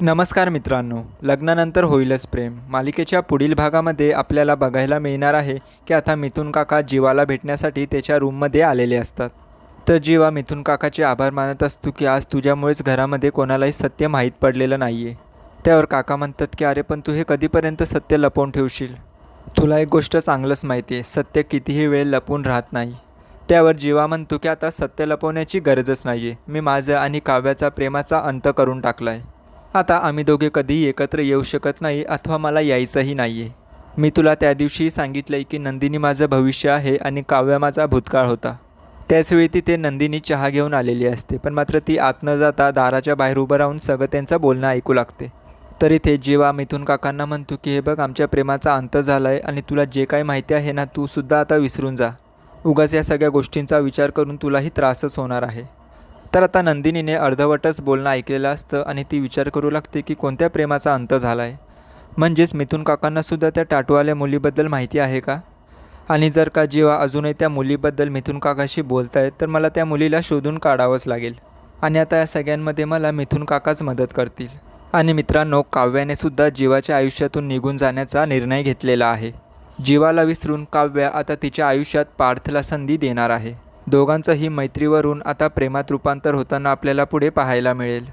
नमस्कार मित्रांनो लग्नानंतर होईलच प्रेम. मालिकेच्या पुढील भागामध्ये आपल्याला बघायला मिळणार आहे की आता मिथुन काका जीवाला भेटण्यासाठी त्याच्या रूममध्ये आलेले असतात. तर जीवा मिथून काकाचे आभार मानत असतो की आज तुझ्यामुळेच घरामध्ये कोणालाही सत्य माहीत पडलेलं नाही आहे त्यावर काका म्हणतात की अरे पण तू हे कधीपर्यंत सत्य लपवून ठेवशील? तुला एक गोष्ट चांगलंच माहिती आहे सत्य कितीही वेळ लपून राहत नाही. त्यावर जीवा म्हणतो की आता सत्य लपवण्याची गरजच नाही आहे मी माझं आणि काव्याचा प्रेमाचा अंत करून टाकला आहे आता आम्ही दोघे कधीही एकत्र येऊ शकत नाही अथवा मला यायचंही नाही आहे मी तुला त्या दिवशी सांगितलं आहे की नंदिनी माझं भविष्य आहे आणि काव्य माझा भूतकाळ होता. त्याचवेळी तिथे नंदिनी चहा घेऊन आलेली असते पण मात्र ती आत न जाता दाराच्या बाहेर उभं राहून सगळं त्यांचं बोलणं ऐकू लागते. तर इथे जेव्हा मिथून काकांना म्हणतो की हे बघ आमच्या प्रेमाचा अंत झाला आहे आणि तुला जे काही माहिती आहे ना तू सुद्धा आता विसरून जा. उगाच या सगळ्या गोष्टींचा विचार करून तुलाही त्रासच होणार आहे. तर आता नंदिनीने अर्धवटच बोलणं ऐकलेलं असतं आणि ती विचार करू लागते की कोणत्या प्रेमाचा अंत झाला आहे म्हणजेच मिथून काकांनासुद्धा त्या टाटूवाल्या मुलीबद्दल माहिती आहे का? आणि जर का जीवा अजूनही त्या मुलीबद्दल मिथून काकाशी बोलतायत तर मला त्या मुलीला शोधून काढावंच लागेल. आणि आता या सगळ्यांमध्ये मला मिथून काकाच मदत करतील. आणि मित्रांनो काव्याने सुद्धा जीवाच्या आयुष्यातून निघून जाण्याचा निर्णय घेतलेला आहे. जीवाला विसरून काव्या आता तिच्या आयुष्यात पार्थला संधी देणार आहे. दोघांचंही मैत्रीवरून आता प्रेमात रूपांतर होताना आपल्याला पुढे पाहायला मिळेल.